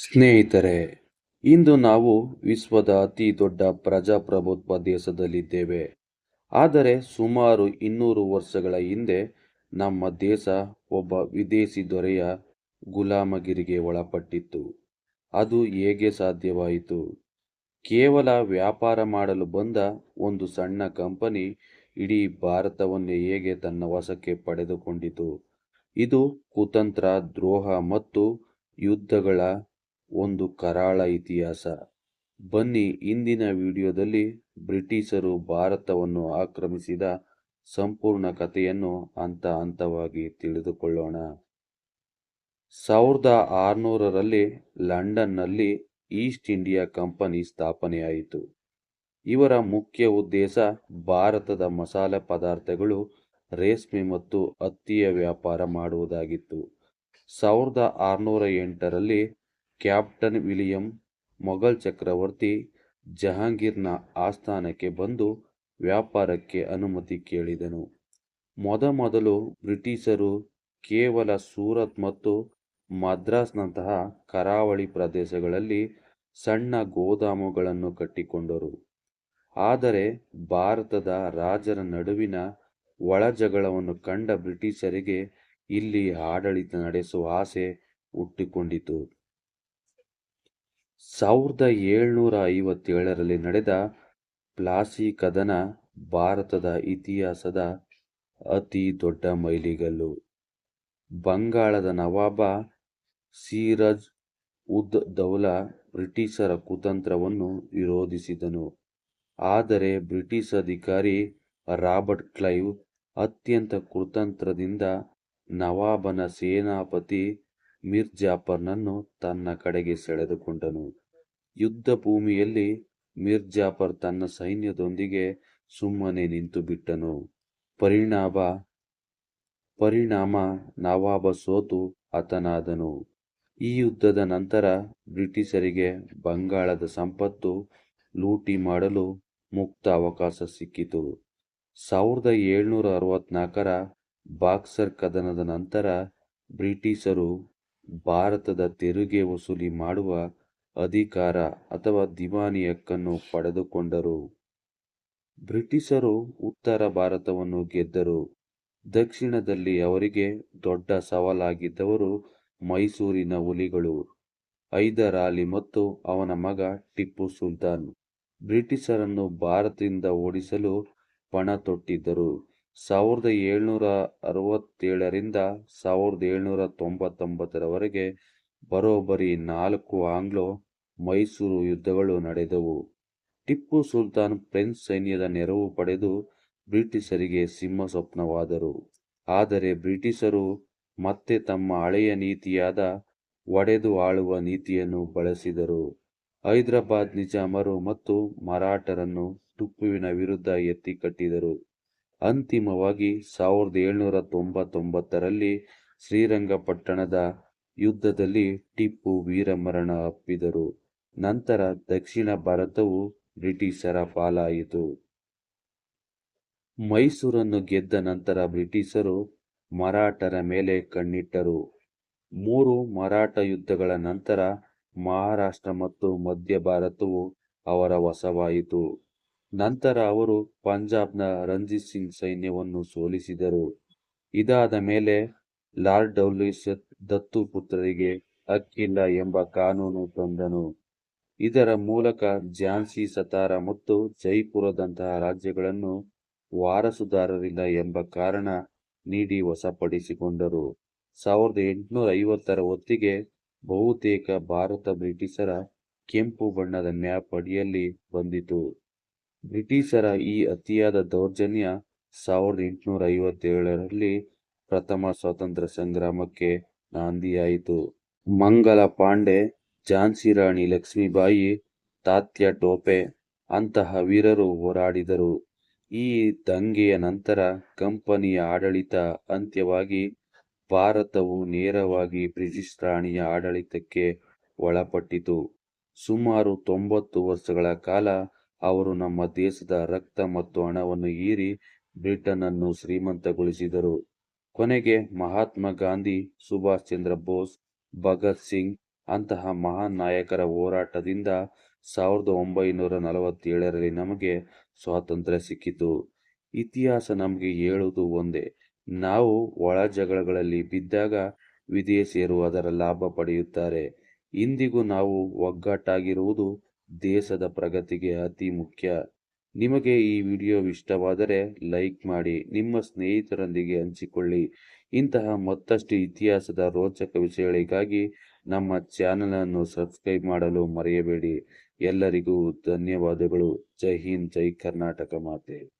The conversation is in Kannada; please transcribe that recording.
ಸ್ನೇಹಿತರೆ, ಇಂದು ನಾವು ವಿಶ್ವದ ಅತಿ ದೊಡ್ಡ ಪ್ರಜಾಪ್ರಭುತ್ವ ದೇಶದಲ್ಲಿದ್ದೇವೆ. ಆದರೆ ಸುಮಾರು ಇನ್ನೂರು ವರ್ಷಗಳ ಹಿಂದೆ ನಮ್ಮ ದೇಶ ಒಬ್ಬ ವಿದೇಶಿ ದೊರೆಯ ಗುಲಾಮಗಿರಿಗೆ ಒಳಪಟ್ಟಿತ್ತು. ಅದು ಹೇಗೆ ಸಾಧ್ಯವಾಯಿತು? ಕೇವಲ ವ್ಯಾಪಾರ ಮಾಡಲು ಬಂದ ಒಂದು ಸಣ್ಣ ಕಂಪನಿ ಇಡೀ ಭಾರತವನ್ನು ಹೇಗೆ ತನ್ನ ವಶಕ್ಕೆ ಪಡೆದುಕೊಂಡಿತು? ಇದು ಕುತಂತ್ರ, ದ್ರೋಹ ಮತ್ತು ಯುದ್ಧಗಳ ಒಂದು ಕರಾಳ ಇತಿಹಾಸ. ಬನ್ನಿ, ಇಂದಿನ ವಿಡಿಯೋದಲ್ಲಿ ಬ್ರಿಟಿಷರು ಭಾರತವನ್ನು ಆಕ್ರಮಿಸಿದ ಸಂಪೂರ್ಣ ಕಥೆಯನ್ನು ಹಂತ ಹಂತವಾಗಿ ತಿಳಿದುಕೊಳ್ಳೋಣ. ಸಾವಿರದ ಆರುನೂರರಲ್ಲಿ ಲಂಡನ್ನಲ್ಲಿ ಈಸ್ಟ್ ಇಂಡಿಯಾ ಕಂಪನಿ ಸ್ಥಾಪನೆಯಾಯಿತು. ಇವರ ಮುಖ್ಯ ಉದ್ದೇಶ ಭಾರತದ ಮಸಾಲೆ ಪದಾರ್ಥಗಳು ರೇಷ್ಮೆ ಮತ್ತು ಹತ್ತಿಯ ವ್ಯಾಪಾರ ಮಾಡುವುದಾಗಿತ್ತು. ಸಾವಿರದ ಆರುನೂರ ಎಂಟರಲ್ಲಿ ಕ್ಯಾಪ್ಟನ್ ವಿಲಿಯಂ ಮೊಘಲ್ ಚಕ್ರವರ್ತಿ ಜಹಾಂಗೀರ್ನ ಆಸ್ಥಾನಕ್ಕೆ ಬಂದು ವ್ಯಾಪಾರಕ್ಕೆ ಅನುಮತಿ ಕೇಳಿದನು. ಮೊದಮೊದಲು ಬ್ರಿಟಿಷರು ಕೇವಲ ಸೂರತ್ ಮತ್ತು ಮದ್ರಾಸ್ನಂತಹ ಕರಾವಳಿ ಪ್ರದೇಶಗಳಲ್ಲಿ ಸಣ್ಣ ಗೋದಾಮುಗಳನ್ನು ಕಟ್ಟಿಕೊಂಡರು. ಆದರೆ ಭಾರತದ ರಾಜರ ನಡುವಿನ ಒಳಜಗಳವನ್ನು ಕಂಡ ಬ್ರಿಟಿಷರಿಗೆ ಇಲ್ಲಿ ಆಡಳಿತ ನಡೆಸುವ ಆಸೆ ಹುಟ್ಟಿಕೊಂಡಿತು. ಸಾವಿರದ ಏಳ್ನೂರ ಐವತ್ತೇಳರಲ್ಲಿ ನಡೆದ ಪ್ಲಾಸಿ ಕದನ ಭಾರತದ ಇತಿಹಾಸದ ಅತಿ ದೊಡ್ಡ ಮೈಲಿಗಲ್ಲು. ಬಂಗಾಳದ ನವಾಬ ಸೀರಜ್ ಉದ್ ದೌಲಾ ಬ್ರಿಟಿಷರ ಕುತಂತ್ರವನ್ನು ವಿರೋಧಿಸಿದನು. ಆದರೆ ಬ್ರಿಟಿಷ್ ಅಧಿಕಾರಿ ರಾಬರ್ಟ್ ಕ್ಲೈವ್ ಅತ್ಯಂತ ಕುತಂತ್ರದಿಂದ ನವಾಬನ ಸೇನಾಪತಿ ಮಿರ್ ಜಾಫರ್ನನ್ನು ತನ್ನ ಕಡೆಗೆ ಸೆಳೆದುಕೊಂಡನು. ಯುದ್ಧ ಭೂಮಿಯಲ್ಲಿ ಮಿರ್ ಜಾಫರ್ ತನ್ನ ಸೈನ್ಯದೊಂದಿಗೆ ಸುಮ್ಮನೆ ನಿಂತು ಬಿಟ್ಟನು. ಪರಿಣಾಮ ಪರಿಣಾಮ ನವಾಬ ಸೋತು ಹತನಾದನು. ಈ ಯುದ್ಧದ ನಂತರ ಬ್ರಿಟಿಷರಿಗೆ ಬಂಗಾಳದ ಸಂಪತ್ತು ಲೂಟಿ ಮಾಡಲು ಮುಕ್ತ ಅವಕಾಶ ಸಿಕ್ಕಿತು. ಸಾವಿರದ ಏಳ್ನೂರ ಅರವತ್ನಾಲ್ಕರ ಬಾಕ್ಸರ್ ಕದನದ ನಂತರ ಬ್ರಿಟಿಷರು ಭಾರತದ ತೆರಿಗೆ ವಸೂಲಿ ಮಾಡುವ ಅಧಿಕಾರ ಅಥವಾ ದಿವಾನಿ ಹಕ್ಕನ್ನು ಪಡೆದುಕೊಂಡರು. ಬ್ರಿಟಿಷರು ಉತ್ತರ ಭಾರತವನ್ನು ಗೆದ್ದರು. ದಕ್ಷಿಣದಲ್ಲಿ ಅವರಿಗೆ ದೊಡ್ಡ ಸವಾಲಾಗಿದ್ದವರು ಮೈಸೂರಿನ ಹುಲಿಗಳು, ಹೈದರ್ ಅಲಿ ಮತ್ತು ಅವನ ಮಗ ಟಿಪ್ಪು ಸುಲ್ತಾನ್. ಬ್ರಿಟಿಷರನ್ನು ಭಾರತದಿಂದ ಓಡಿಸಲು ಪಣ ತೊಟ್ಟಿದ್ದರು ಸಾವಿರದ ಏಳ್ನೂರ ಅರವತ್ತೇಳರಿಂದ ಸಾವಿರದ ಏಳ್ನೂರ ತೊಂಬತ್ತೊಂಬತ್ತರವರೆಗೆ ಬರೋಬ್ಬರಿ ನಾಲ್ಕು ಆಂಗ್ಲೋ ಮೈಸೂರು ಯುದ್ಧಗಳು ನಡೆದವು. ಟಿಪ್ಪು ಸುಲ್ತಾನ್ ಫ್ರೆಂಚ್ ಸೈನ್ಯದ ನೆರವು ಪಡೆದು ಬ್ರಿಟಿಷರಿಗೆ ಸಿಂಹ ಸ್ವಪ್ನವಾದರು ಆದರೆ ಬ್ರಿಟಿಷರು ಮತ್ತೆ ತಮ್ಮ ಹಳೆಯ ನೀತಿಯಾದ ಒಡೆದು ಆಳುವ ನೀತಿಯನ್ನು ಬಳಸಿದರು. ಹೈದರಾಬಾದ್ ನಿಜಾಮರು ಮತ್ತು ಮರಾಠರನ್ನು ಟಿಪ್ಪುವಿನ ವಿರುದ್ಧ ಎತ್ತಿ ಕಟ್ಟಿದರು. ಅಂತಿಮವಾಗಿ ಸಾವಿರದ ಏಳ್ನೂರ ತೊಂಬತ್ತೊಂಬತ್ತರಲ್ಲಿ ಶ್ರೀರಂಗಪಟ್ಟಣದ ಯುದ್ಧದಲ್ಲಿ ಟಿಪ್ಪು ವೀರಮರಣ ಅಪ್ಪಿದರು. ನಂತರ ದಕ್ಷಿಣ ಭಾರತವು ಬ್ರಿಟಿಷರ ಪಾಲಾಯಿತು. ಮೈಸೂರನ್ನು ಗೆದ್ದ ನಂತರ ಬ್ರಿಟಿಷರು ಮರಾಠರ ಮೇಲೆ ಕಣ್ಣಿಟ್ಟರು. ಮೂರು ಮರಾಠ ಯುದ್ಧಗಳ ನಂತರ ಮಹಾರಾಷ್ಟ್ರ ಮತ್ತು ಮಧ್ಯ ಭಾರತವು ಅವರ ವಶವಾಯಿತು. ನಂತರ ಅವರು ಪಂಜಾಬ್ನ ರಂಜಿತ್ ಸಿಂಗ್ ಸೈನ್ಯವನ್ನು ಸೋಲಿಸಿದರು. ಇದಾದ ಮೇಲೆ ಲಾರ್ಡ್ ಡೌಲಿಸ್ ದತ್ತು ಪುತ್ರರಿಗೆ ಹಕ್ಕಿಲ್ಲ ಎಂಬ ಕಾನೂನು ತಂದನು. ಇದರ ಮೂಲಕ ಝಾನ್ಸಿ ಸತಾರ ಮತ್ತು ಜೈಪುರದಂತಹ ರಾಜ್ಯಗಳನ್ನು ವಾರಸುದಾರರಿಲ್ಲ ಎಂಬ ಕಾರಣ ನೀಡಿ ವಶಪಡಿಸಿಕೊಂಡರು. ಸಾವಿರದ ಎಂಟುನೂರ ಐವತ್ತರ ಹೊತ್ತಿಗೆ ಬಹುತೇಕ ಭಾರತ ಬ್ರಿಟಿಷರ ಕೆಂಪು ಬಣ್ಣದ ಮ್ಯಾಪ್ ಅಡಿಯಲ್ಲಿ ಬಂದಿತು. ಬ್ರಿಟಿಷರ ಈ ಅತಿಯಾದ ದೌರ್ಜನ್ಯ ಸಾವಿರದ ಎಂಟುನೂರ ಐವತ್ತೇಳರಲ್ಲಿ ಪ್ರಥಮ ಸ್ವಾತಂತ್ರ್ಯ ಸಂಗ್ರಾಮಕ್ಕೆ ನಾಂದಿಯಾಯಿತು. ಮಂಗಲ ಪಾಂಡೆ, ಝಾನ್ಸಿ ರಾಣಿ ಲಕ್ಷ್ಮೀಬಾಯಿ, ತಾತ್ಯ ಟೋಪೆ ಅಂತಹ ವೀರರು ಹೋರಾಡಿದರು. ಈ ದಂಗೆಯ ನಂತರ ಕಂಪನಿಯ ಆಡಳಿತ ಅಂತ್ಯವಾಗಿ ಭಾರತವು ನೇರವಾಗಿ ಬ್ರಿಟಿಷ್ ರಾಣಿಯ ಆಡಳಿತಕ್ಕೆ ಒಳಪಟ್ಟಿತು. ಸುಮಾರು ತೊಂಬತ್ತು ವರ್ಷಗಳ ಕಾಲ ಅವರು ನಮ್ಮ ದೇಶದ ರಕ್ತ ಮತ್ತು ಹಣವನ್ನು ಹೀರಿ ಬ್ರಿಟನ್ ಅನ್ನು ಶ್ರೀಮಂತಗೊಳಿಸಿದರು. ಕೊನೆಗೆ ಮಹಾತ್ಮ ಗಾಂಧಿ, ಸುಭಾಷ್ ಚಂದ್ರ ಬೋಸ್, ಭಗತ್ ಸಿಂಗ್ ಅಂತಹ ಮಹಾನ್ ನಾಯಕರ ಹೋರಾಟದಿಂದ ಸಾವಿರದ ಒಂಬೈನೂರ ನಲವತ್ತೇಳರಲ್ಲಿ ನಮಗೆ ಸ್ವಾತಂತ್ರ್ಯ ಸಿಕ್ಕಿತು. ಇತಿಹಾಸ ನಮಗೆ ಹೇಳುವುದು ಒಂದೇ, ನಾವು ಒಳ ಜಗಳಗಳಲ್ಲಿ ಬಿದ್ದಾಗ ವಿದೇಶಿಯರು ಅದರ ಲಾಭ ಪಡೆಯುತ್ತಾರೆ. ಇಂದಿಗೂ ನಾವು ಒಗ್ಗಟ್ಟಾಗಿರುವುದು ದೇಶದ ಪ್ರಗತಿಗೆ ಅತಿ ಮುಖ್ಯ. ನಿಮಗೆ ಈ ವಿಡಿಯೋ ಇಷ್ಟವಾದರೆ ಲೈಕ್ ಮಾಡಿ, ನಿಮ್ಮ ಸ್ನೇಹಿತರೊಂದಿಗೆ ಹಂಚಿಕೊಳ್ಳಿ. ಇಂತಹ ಮತ್ತಷ್ಟು ಇತಿಹಾಸದ ರೋಚಕ ವಿಷಯಗಳಿಗಾಗಿ ನಮ್ಮ ಚಾನಲನ್ನು ಸಬ್ಸ್ಕ್ರೈಬ್ ಮಾಡಲು ಮರೆಯಬೇಡಿ. ಎಲ್ಲರಿಗೂ ಧನ್ಯವಾದಗಳು. ಜೈ ಹಿಂದ್, ಜೈ ಕರ್ನಾಟಕ ಮಾತೆ.